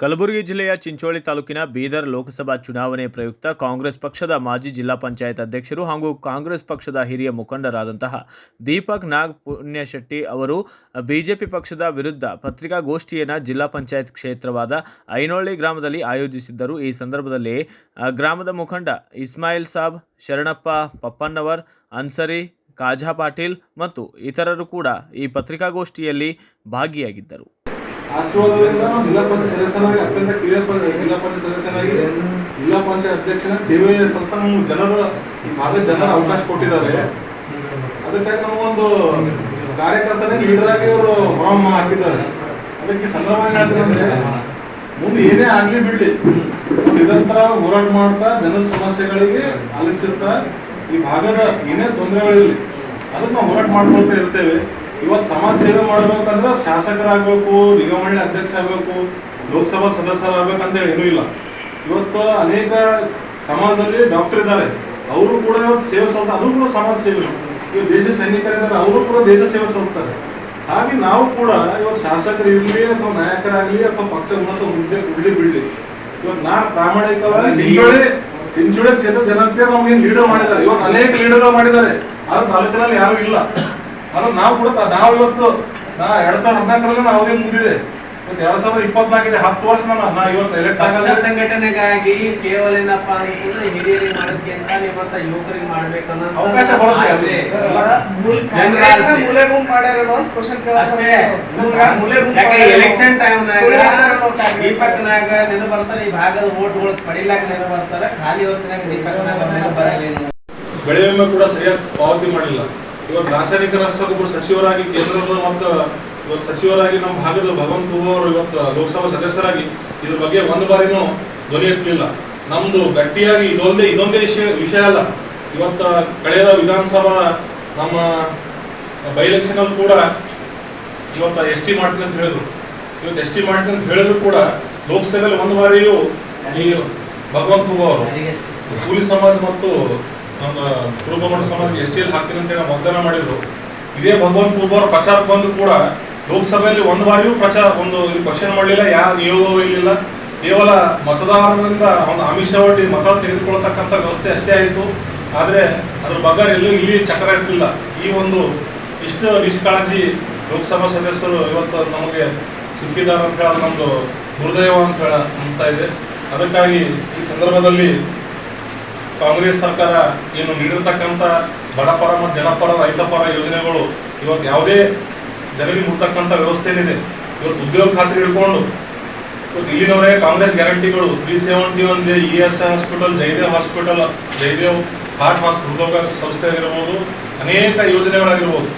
ಕಲಬುರಗಿ ಜಿಲ್ಲೆಯ ಚಿಂಚೋಳಿ ತಾಲೂಕಿನ ಬೀದರ್ ಲೋಕಸಭಾ ಚುನಾವಣೆ ಪ್ರಯುಕ್ತ ಕಾಂಗ್ರೆಸ್ ಪಕ್ಷದ ಮಾಜಿ ಜಿಲ್ಲಾ ಪಂಚಾಯತ್ ಅಧ್ಯಕ್ಷರು ಹಾಗೂ ಕಾಂಗ್ರೆಸ್ ಪಕ್ಷದ ಹಿರಿಯ ಮುಖಂಡರಾದಂತಹ ದೀಪಕ್ ನಾಗ್ ಪುಣ್ಯಶೆಟ್ಟಿ ಅವರು ಬಿಜೆಪಿ ಪಕ್ಷದ ವಿರುದ್ಧ ಪತ್ರಿಕಾಗೋಷ್ಠಿಯನ್ನು ಜಿಲ್ಲಾ ಪಂಚಾಯತ್ ಕ್ಷೇತ್ರವಾದ ಐನೋಳ್ಳಿ ಗ್ರಾಮದಲ್ಲಿ ಆಯೋಜಿಸಿದ್ದರು. ಈ ಸಂದರ್ಭದಲ್ಲಿ ಗ್ರಾಮದ ಮುಖಂಡ ಇಸ್ಮಾಯಿಲ್ ಸಾಬ್, ಶರಣಪ್ಪ ಪಪ್ಪನ್ನವರ್, ಅನ್ಸರಿ, ಕಾಜಾ ಪಾಟೀಲ್ ಮತ್ತು ಇತರರು ಕೂಡ ಈ ಪತ್ರಿಕಾಗೋಷ್ಠಿಯಲ್ಲಿ ಭಾಗಿಯಾಗಿದ್ದರು. ಆಶೀರ್ವಾದದಿಂದ ನಾವು ಜಿಲ್ಲಾ ಪಂಚಾಯತ್ ಸದಸ್ಯನಾಗಿ ಅತ್ಯಂತ ಕಿರಿಯ ಪ- ಜಿಲ್ಲಾ ಪಂಚಾಯತ್ ಸದಸ್ಯನಾಗಿ ಜಿಲ್ಲಾ ಪಂಚಾಯತ್ ಅಧ್ಯಕ್ಷನ ಸೇವೆ ಸಂಸ್ಥೆ ನಮ್ಮ ಜನರ ಈ ಭಾಗದ ಜನರ ಅವಕಾಶ ಕೊಟ್ಟಿದ್ದಾರೆ. ಅದಕ್ಕಾಗಿ ನಮಗೊಂದು ಕಾರ್ಯಕರ್ತನೇ ಲೀಡರ್ ಆಗಿ ಅವರು ಹೊರಹೊಮ್ಮ ಹಾಕಿದ್ದಾರೆ. ಅದಕ್ಕೆ ಈ ಸಂದರ್ಭ ಹೇಳ್ತೀನಂದ್ರೆ ಮುಂದೆ ಏನೇ ಆಗ್ಲಿ ಬಿಡ್ಲಿ. ನಿರಂತರ ಹೋರಾಟ ಮಾಡ್ತಾ ಜನರ ಸಮಸ್ಯೆಗಳಿಗೆ ಆಲಿಸುತ್ತಾ ಈ ಭಾಗದ ಏನೇ ತೊಂದರೆಗಳಿರಲಿ, ಅದನ್ನ ಹೋರಾಟ ಮಾಡ್ಕೊಳ್ತಾ ಇರ್ತೇವೆ. ಇವತ್ತು ಸಮಾಜ ಸೇವೆ ಮಾಡ್ಬೇಕಂದ್ರೆ ಶಾಸಕರಾಗಬೇಕು ನಿಗಮಮಂಡಳಿ ಅಧ್ಯಕ್ಷ ಆಗಬೇಕು ಲೋಕಸಭಾ ಸದಸ್ಯರಾಗಬೇಕಂತ ಏನೂ ಇಲ್ಲ. ಇವತ್ತು ಅನೇಕ ಸಮಾಜದಲ್ಲಿ ಡಾಕ್ಟರ್ ಇದ್ದಾರೆ. ಅವರು ಕೂಡ ಇವತ್ತು ಸೇವೆ ಸಲ್ತಾರೆ ಅದು ಕೂಡ ಸಮಾಜ ಸೇವೆ. ಇವತ್ತು ದೇಶ ಸೈನಿಕರಿದ್ದಾರೆ ಅವರು ಕೂಡ ದೇಶ ಸೇವೆ ಸಲ್ಲಿಸ್ತಾರೆ. ಹಾಗೆ ನಾವು ಕೂಡ ಇವತ್ತು ಶಾಸಕರಿರ್ಲಿ ಅಥವಾ ನಾಯಕರಾಗಲಿ ಅಥವಾ ಪಕ್ಷ ಉನ್ನತ ಹುದ್ದೆ ಬಿಡ್ಲಿ ಬಿಡ್ಲಿ ಇವತ್ತು ನಾ ಪ್ರಾಮಾಣಿಕವಾಗಿ ಚಿಂಚೋಳಿ ಚಿಂಚೋಳಿ ಕ್ಷೇತ್ರ ಜನತೆ ನಮಗೆ ಲೀಡರ್ ಮಾಡಿದ್ದಾರೆ? ಇವತ್ತು ಅನೇಕ ಲೀಡರ್ ಮಾಡಿದ್ದಾರೆ. ಆದ್ರೆ ತಾಲೂಕಿನಲ್ಲಿ ಯಾರು ಇಲ್ಲ. ಆದ್ರೆ ನಾವು ಕೂಡ ನಾವು ಇವತ್ತು ನಾ ಎರಡ್ ಸಾವಿರದ ಹದಿನಾಲ್ಕರಲ್ಲಿ ನಾವು ಅವಧಿ ಮುಗಿದಿದೆ ಇವತ್ತು ಎರಡ್ ಸಾವಿರದ ಇಪ್ಪತ್ನಾಲ್ಕಿದೆ ಹತ್ತು ವರ್ಷ ನಾನು ನಾ ಇವತ್ತು ಎಲೆಕ್ಟ್ ಆಗಲ್ಲ. ಸಂಘಟನೆಗಾಗಿ ಕೇವಲ ಏನಪ್ಪಾ ಅಂತಂದ್ರೆ ಹಿರಿಯರಿಗೆ ಮಾಡೋದಕ್ಕಿಂತ ಇವತ್ತ ಯುವಕರಿಗೆ ಮಾಡ್ಬೇಕನ್ನೋ ಅವಕಾಶ ಬರುತ್ತೆ ಎಲೆಕ್ಷನ್ ನೆನ ಬರ್ತಾರೆ ಈ ಭಾಗದ ಓಟ್ಗಳು ಪಡಿಲಾಕ ನೆನ ಬರ್ತಾರೆ ಖಾಲಿ ಹೊತ್ತಿನಾಗ ದೀಪಕ್ನಾಗ ನೆನ ಬರಲೇನು ಬೆಳೆ ವಿಮೆ ಕೂಡ ಸರಿಯಾಗಿ ಪಾವತಿ ಮಾಡಿಲ್ಲ. ಇವತ್ತು ರಾಸಾಯನಿಕ ರಸಗೊಬ್ಬರ ಸಚಿವರಾಗಿ ಕೇಂದ್ರದ ಮತ್ತು ಇವತ್ತು ಸಚಿವರಾಗಿ ನಮ್ಮ ಭಾಗದ ಭಗವಂತ ಅವರು ಇವತ್ತು ಲೋಕಸಭಾ ಸದಸ್ಯರಾಗಿ ಇದ್ರ ಬಗ್ಗೆ ಒಂದು ಬಾರಿನೂ ಧ್ವನಿ ಎತ್ತಲಿಲ್ಲ. ನಮ್ದು ಗಟ್ಟಿಯಾಗಿ ಇದೊಂದೇ ಇದೊಂದೇ ವಿಷಯ ವಿಷಯ ಅಲ್ಲ. ಇವತ್ತು ಕಳೆದ ವಿಧಾನಸಭಾ ನಮ್ಮ ಬೈ ಎಲೆಕ್ಷನ್ ಅಲ್ಲಿ ಕೂಡ ಇವತ್ತು ಎಸ್ ಟಿ ಮಾಡ್ತೀನಿ ಅಂತ ಹೇಳಿದ್ರು. ಇವತ್ತು ಎಸ್ ಟಿ ಮಾಡ್ತೀನಿ ಅಂತ ಹೇಳಿದ್ರು ಕೂಡ ಲೋಕಸಭೆಯಲ್ಲಿ ಒಂದು ಬಾರಿಯೂ ಈ ಭಗವಂತ ಅವರು ಕೂಲಿ ಸಮಾಜ ಮತ್ತು ನಮ್ಮ ಕುರುಬಮಠ ಸಮಾಜಕ್ಕೆ ಎಸ್ ಟಿ ಎಲ್ ಹಾಕ್ತೀನಿ ಅಂತ ಹೇಳಿ ವಾಗ್ದಾನ ಮಾಡಿದ್ರು. ಇದೇ ಭಗವಂತ ಅವರ ಪ್ರಚಾರಕ್ಕೆ ಬಂದು ಕೂಡ ಲೋಕಸಭೆಯಲ್ಲಿ ಒಂದು ಬಾರಿಯೂ ಪ್ರಚಾರ, ಒಂದು ಇದು ಕ್ವಶನ್ ಮಾಡಲಿಲ್ಲ ಯಾವ ನಿಯೋಗವೂ ಇರಲಿಲ್ಲ. ಕೇವಲ ಮತದಾರರಿಂದ ಒಂದು ಆಮಿಷ ಒಟ್ಟಿ ಮತ ತೆಗೆದುಕೊಳ್ತಕ್ಕಂಥ ವ್ಯವಸ್ಥೆ ಅಷ್ಟೇ ಆಯಿತು. ಆದರೆ ಅದ್ರ ಬಗ್ಗೆ ಎಲ್ಲೂ ಇಲ್ಲಿ ಚಕ್ರ ಇರ್ತಿಲ್ಲ. ಈ ಒಂದು ಇಷ್ಟು ನಿಷ್ಕಾಳಜಿ ಲೋಕಸಭಾ ಸದಸ್ಯರು ಇವತ್ತು ನಮಗೆ ಸಿಕ್ಕಿದ್ದಾರೆ ಅಂತ ಹೇಳಿ ನಮ್ಮದು ಹೃದಯ ಅಂತ ಹೇಳ ಅನಿಸ್ತಾ ಇದೆ. ಅದಕ್ಕಾಗಿ ಈ ಸಂದರ್ಭದಲ್ಲಿ ಕಾಂಗ್ರೆಸ್ ಸರ್ಕಾರ ಏನು ನೀಡಿರ್ತಕ್ಕಂಥ ಬಡಪರ ಮತ್ತು ಜನಪರ, ರೈತಪರ ಯೋಜನೆಗಳು ಇವತ್ತು ಯಾವುದೇ ಜನರಿಗೆ ಮುಟ್ಟತಕ್ಕಂಥ ವ್ಯವಸ್ಥೆ ಏನಿದೆ ಇವತ್ತು ಉದ್ಯೋಗ ಖಾತ್ರಿ ಹಿಡ್ಕೊಂಡು ಇವತ್ತು ಇಲ್ಲಿನವರೇ Congress ಗ್ಯಾರಂಟಿಗಳು three seventy one J E S hospital Jayadev hospital Jayadev heart hospital ಹೃದಯ ಸಂಸ್ಥೆ ಆಗಿರ್ಬೋದು, ಅನೇಕ ಯೋಜನೆಗಳಾಗಿರ್ಬೋದು.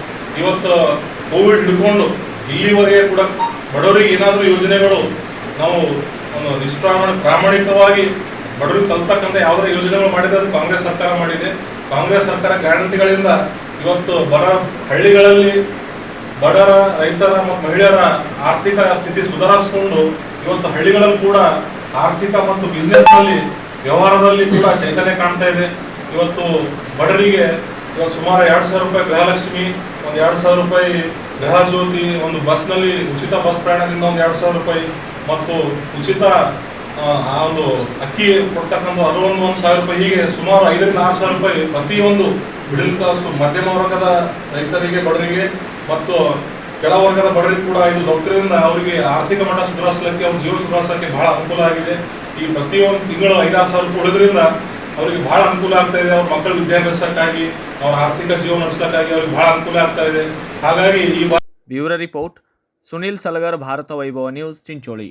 ಇವತ್ತು ಕೋವಿಡ್ ಹಿಡ್ಕೊಂಡು ಇಲ್ಲಿವರೆಗೆ ಕೂಡ ಬಡವರಿಗೆ ಏನಾದರೂ ಯೋಜನೆಗಳು ನಾವು ಒಂದು ನಿಷ್ಪ್ರಾಮಾಣ ಪ್ರಾಮಾಣಿಕವಾಗಿ ಬಡವರಿಗೆ ತಲುಪತಕ್ಕಂಥ ಯಾವುದೇ ಯೋಜನೆಗಳು ಮಾಡಿದೆ ಅದು ಕಾಂಗ್ರೆಸ್ ಸರ್ಕಾರ ಮಾಡಿದೆ. ಕಾಂಗ್ರೆಸ್ ಸರ್ಕಾರ ಗ್ಯಾರಂಟಿಗಳಿಂದ ಇವತ್ತು ಬಡ ಹಳ್ಳಿಗಳಲ್ಲಿ ಬಡರ, ರೈತರ ಮತ್ತು ಮಹಿಳೆಯರ ಆರ್ಥಿಕ ಸ್ಥಿತಿ ಸುಧಾರಿಸಿಕೊಂಡು ಇವತ್ತು ಹಳ್ಳಿಗಳಲ್ಲಿ ಕೂಡ ಆರ್ಥಿಕ ಮತ್ತು ಬಿಸ್ನೆಸ್ನಲ್ಲಿ ವ್ಯವಹಾರದಲ್ಲಿ ಕೂಡ ಚೈತನ್ಯ ಕಾಣ್ತಾ ಇದೆ. ಇವತ್ತು ಬಡರಿಗೆ ಇವತ್ತು ಸುಮಾರು ಎರಡು ಸಾವಿರ ರೂಪಾಯಿ ಗೃಹಲಕ್ಷ್ಮಿ, ಒಂದು ಎರಡು ಸಾವಿರ ರೂಪಾಯಿ ಗೃಹ ಜ್ಯೋತಿ ಒಂದು ಬಸ್ನಲ್ಲಿ ಉಚಿತ ಬಸ್ ಪ್ರಯಾಣದಿಂದ ಒಂದು ಎರಡು ಸಾವಿರ ರೂಪಾಯಿ, ಮತ್ತು ಉಚಿತ ಆ, ಒಂದು ಅಕ್ಕಿ ಕೊಡ್ತಕ್ಕಂಥ ಅದು ಒಂದು ಒಂದು ಸಾವಿರ ರೂಪಾಯಿ ಹೀಗೆ ಸುಮಾರು ಐದರಿಂದ ಆರು ಸಾವಿರ ರೂಪಾಯಿ ಪ್ರತಿಯೊಂದು ಮಿಡಲ್ ಕ್ಲಾಸ್ ಮಧ್ಯಮ ವರ್ಗದ ರೈತರಿಗೆ ಬಡವರಿಗೆ ಮತ್ತು ಕೆಳವರ್ಗದ ಬಡವರಿಗೆ ಕೂಡ ಇದು ದೊಡ್ಡರಿಂದ ಅವರಿಗೆ ಆರ್ಥಿಕ ಮಟ್ಟ ಸುಧಾರಿಸಲಿಕ್ಕೆ ಅವ್ರ ಜೀವನ ಸುಧಾರಿಸಲಿಕ್ಕೆ ಬಹಳ ಅನುಕೂಲ ಆಗಿದೆ. ಈ ಪ್ರತಿಯೊಂದು ತಿಂಗಳು ಐದಾರು ಸಾವಿರ ರೂಪಾಯಿ ಉಳಿದ್ರಿಂದ ಅವರಿಗೆ ಬಹಳ ಅನುಕೂಲ ಆಗ್ತಾ ಇದೆ. ಅವ್ರ ಮಕ್ಕಳ ವಿದ್ಯಾಭ್ಯಾಸಕ್ಕಾಗಿ ಅವ್ರ ಆರ್ಥಿಕ ಜೀವನ ನಡೆಸಲಿಕ್ಕಾಗಿ ಅವ್ರಿಗೆ ಬಹಳ ಅನುಕೂಲ ಆಗ್ತಾ ಇದೆ. ಹಾಗಾಗಿ ಈ bureau report Sunil Salagar Bharata Vaibhava news Chincholi.